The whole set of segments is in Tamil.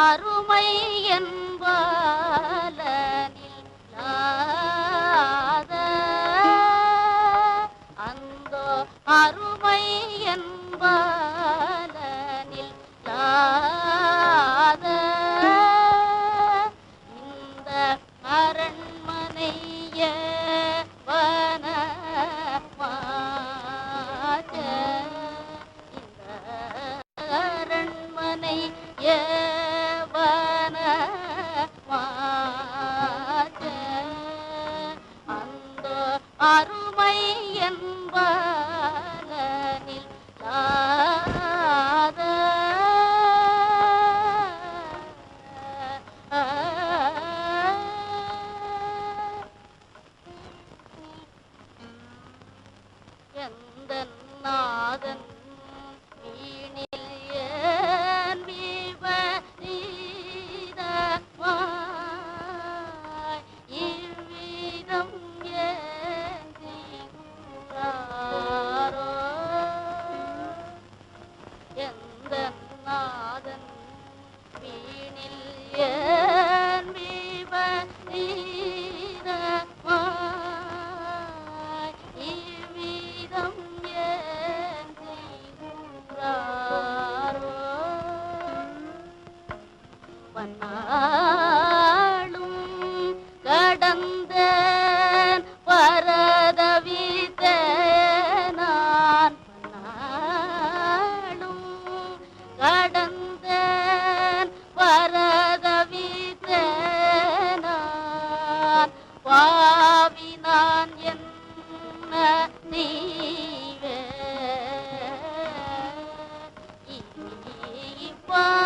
அருமை என்பார். என்பனில் லாத எந்த நாதன் பன்னாளும் கடந்த பரதவித்த நான் பன்னாளும் கடந்த பரதவித்த நான் பாவி நான் என்ன செய்வேன் பாவி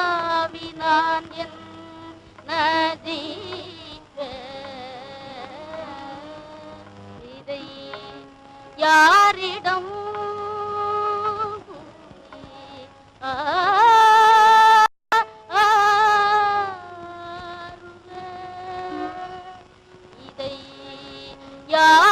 யாரிடம்? இதை யார்